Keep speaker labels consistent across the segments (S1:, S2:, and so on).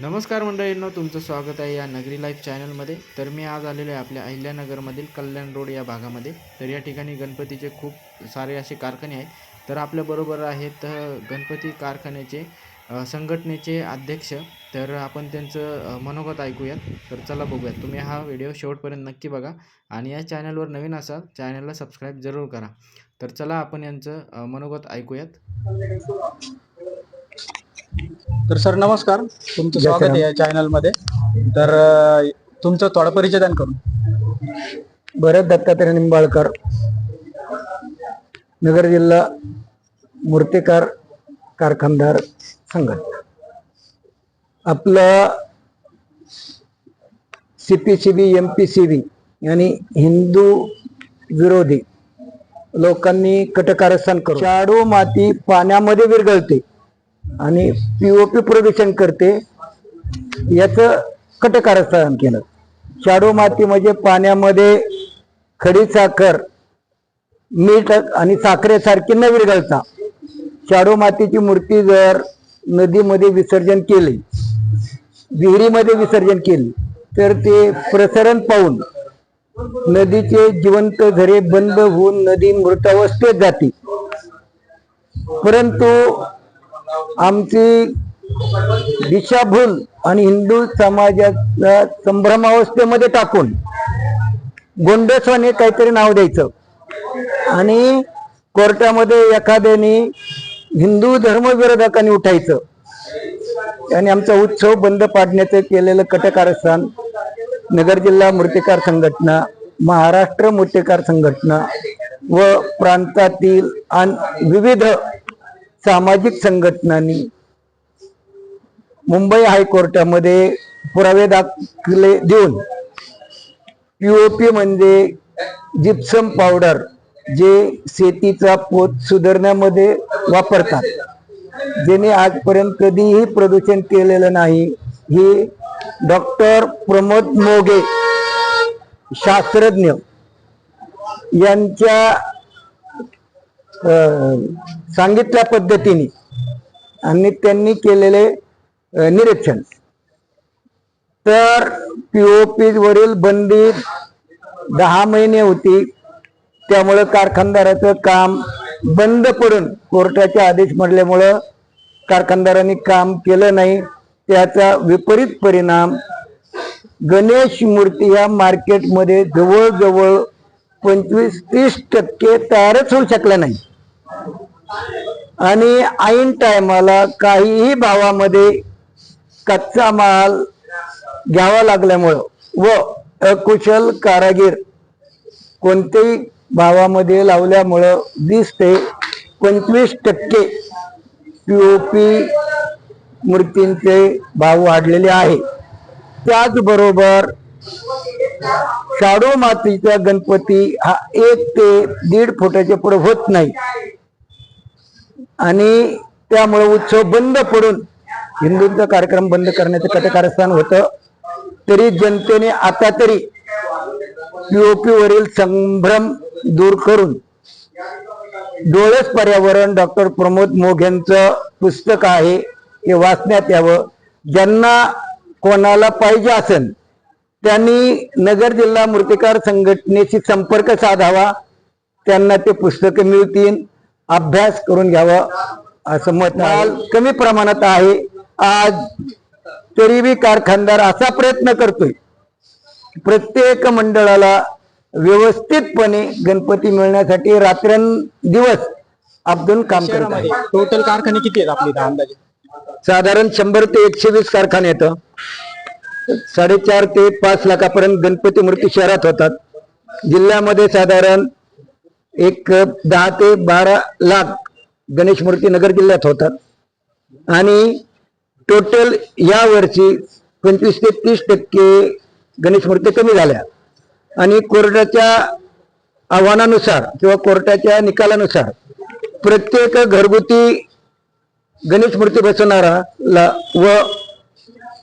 S1: नमस्कार मंडळींनो तुमचं स्वागत आहे या नगरी लाईफ चॅनलमध्ये. तर मी आज आलेलो आहे आपल्या अहिल्यानगरमधील कल्याण रोड या भागामध्ये. तर या ठिकाणी गणपतीचे खूप सारे असे कारखाने आहेत. तर आपल्याबरोबर आहेत गणपती कारखान्याचे संघटनेचे अध्यक्ष. तर आपण त्यांचं मनोगत ऐकूयात. तर चला बघूयात. तुम्ही हा व्हिडिओ शेवटपर्यंत नक्की बघा आणि या चॅनलवर नवीन असाल चॅनलला सबस्क्राईब जरूर करा. तर चला आपण यांचं मनोगत ऐकूयात.
S2: तर सर नमस्कार. तुमचं स्वागत आहे या चॅनलमध्ये. तर अं, तुमचं थोडा परिचय करून.
S3: भरत दत्तात्रय निंबाळकर नगर जिल्हा मूर्तिकार कारखानदार संघटना. आपलं C P C B M P C B आणि हिंदू विरोधी लोकांनी कटकारस्थान करून शाडू माती पाण्यामध्ये विरघळते. आणि पीओपी प्रदूषण करते. याचं कटकारस्थान केलं. शाडू माती म्हणजे पाण्यामध्ये खडी साखर मीठ आणि साखरेसारखी न विरघळता शाडू मातीची मूर्ती जर नदीमध्ये विसर्जन केली विहिरीमध्ये विसर्जन केली तर ते प्रसरण पाहून नदीचे जिवंत झरे बंद होऊन नदी मृतावस्थेत जाते. परंतु आमची दिशाभूल आणि हिंदू समाजाला संभ्रमावस्थेमध्ये टाकून गोंडस्वाने काहीतरी नाव द्यायचं. आणि कोर्टामध्ये एखाद्याने हिंदू धर्मविरोधकांनी उठायचं. आणि आमचा उत्सव बंद पाडण्याचं केलेलं कटकारस्थान नगर जिल्हा मूर्तिकार संघटना महाराष्ट्र मूर्तिकार संघटना व प्रांतातील आणि विविध सामाजिक संघटनांनी मुंबई हायकोर्टामध्ये पुरावे दाखले देऊन पीओपी म्हणजे जिप्सम पावडर जे शेतीचा पोत सुधारण्यामध्ये वापरतात. ज्याने आजपर्यंत कधीही प्रदूषण केलेलं नाही. हे डॉक्टर प्रमोद मोगे शास्त्रज्ञ यांच्या सांगितल्या पद्धतीने आणि त्यांनी केलेले निरीक्षण. तर पीओपी वरील बंदी दहा महिने होती. त्यामुळं कारखानदाराचं काम बंद पडून कोर्टाचे आदेश म्हटल्यामुळं कारखानदारांनी काम केलं नाही. त्याचा विपरीत परिणाम गणेश मूर्ती या मार्केटमध्ये जवळजवळ पंचवीस तीस टक्के तयारच होऊ शकल्या नाही आणि ऐन टायमाला काहीही भावामध्ये कच्चा माल घ्यावा लागल्यामुळं व अकुशल कारागीर कोणत्याही भावामध्ये लावल्यामुळं वीस ते पंचवीस टक्के पीओपी मूर्तींचे भाव वाढलेले आहे. त्याचबरोबर शाडू मातीचा गणपती हा एक ते दीड फुटाच्या पुढे होत नाही. आणि त्यामुळे उत्सव बंद पडून हिंदूंचा कार्यक्रम बंद करण्याचं कटकारस्थान होतं. तरी जनतेने आता तरी पीओपी वरील संभ्रम दूर करून डोळस पर्यावरण डॉक्टर प्रमोद मोघ यांचं पुस्तक आहे हे वाचण्यात यावं. ज्यांना कोणाला पाहिजे असेल त्यांनी नगर जिल्हा मूर्तिकार संघटनेशी संपर्क साधावा. त्यांना ते पुस्तकं मिळतील. अभ्यास करून घ्यावा असं मत कमी प्रमाणात आहे. आज तरी बी कारखानदार असा प्रयत्न करतोय. प्रत्येक मंडळाला व्यवस्थितपणे गणपती मिळण्यासाठी रात्रंदिवस अब्दुल काम करत आहे.
S2: टोटल कारखाने किती आहेत आपले अंदाजे?
S3: साधारण शंभर ते एकशे वीस कारखाने येतं साडेचार ते पाच लाखापर्यंत गणपती मूर्ती शहरात होतात. जिल्ह्यामध्ये साधारण एक दहा ते बारा लाख गणेश मूर्ती नगर जिल्ह्यात होतात. आणि टोटल या वर्षी पंचवीस ते तीस टक्के गणेश मूर्ती कमी झाल्या. आणि कोर्टाच्या आव्हानानुसार किंवा कोर्टाच्या निकालानुसार प्रत्येक घरगुती गणेश मूर्ती बसवणारा ला व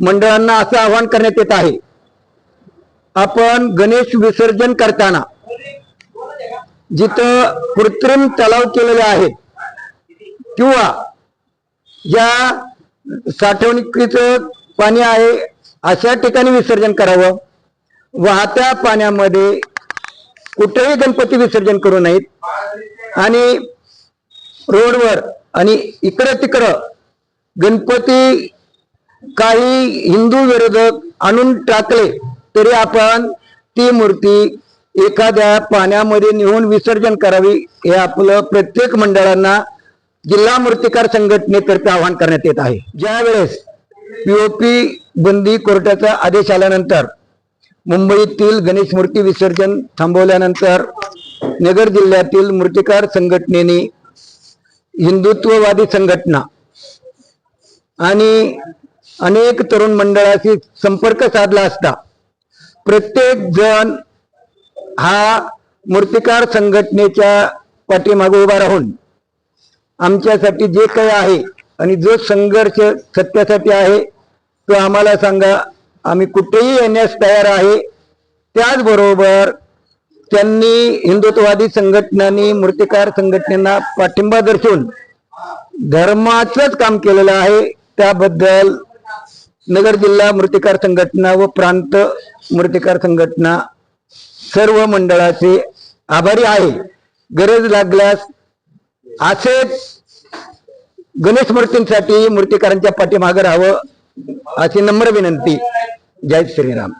S3: मंडळांना असं आवाहन करण्यात येत आहे. आपण गणेश विसर्जन करताना जिथं कृत्रिम तलाव केलेले आहेत किंवा ज्या साठवणुकीचं पाणी आहे अशा ठिकाणी विसर्जन करावं. वाहत्या पाण्यामध्ये कुठेही गणपती विसर्जन करू नयेत. आणि रोडवर आणि इकडं तिकडं गणपती काही हिंदू विरोधक आणून टाकले तरी आपण ती मूर्ती एखाद्या पाण्यामध्ये नेऊन विसर्जन करावी हे आपलं प्रत्येक मंडळांना जिल्हा मूर्तिकार संघटनेतर्फे आवाहन करण्यात येत आहे. ज्यावेळेस पीओपी बंदी कोर्टाचा आदेश आल्यानंतर मुंबईतील गणेश मूर्ती विसर्जन थांबवल्यानंतर नगर जिल्ह्यातील मूर्तिकार संघटनेने हिंदुत्ववादी संघटना आणि अनेक तरुण मंडळाशी संपर्क साधला असता प्रत्येक जण हा मूर्तिकार संघटनेच्या पाठीमागे उभा राहून आमच्यासाठी जे काही आहे आणि जो संघर्ष सत्यासाठी आहे तो आम्हाला सांगा. आम्ही कुठेही येण्यास तयार आहे. त्याचबरोबर त्यांनी हिंदुत्ववादी संघटनांनी मूर्तिकार संघटनेना पाठिंबा दर्शवून धर्माचंच काम केलेलं आहे. त्याबद्दल नगर जिल्हा मूर्तिकार संघटना व प्रांत मूर्तिकार संघटना सर्व मंडळाचे आभारी आहे. गरज लागल्यास असेच गणेश मूर्तींसाठी मूर्तिकारांच्या पाठीमागे राहावं अशी नम्र विनंती. जय श्रीराम.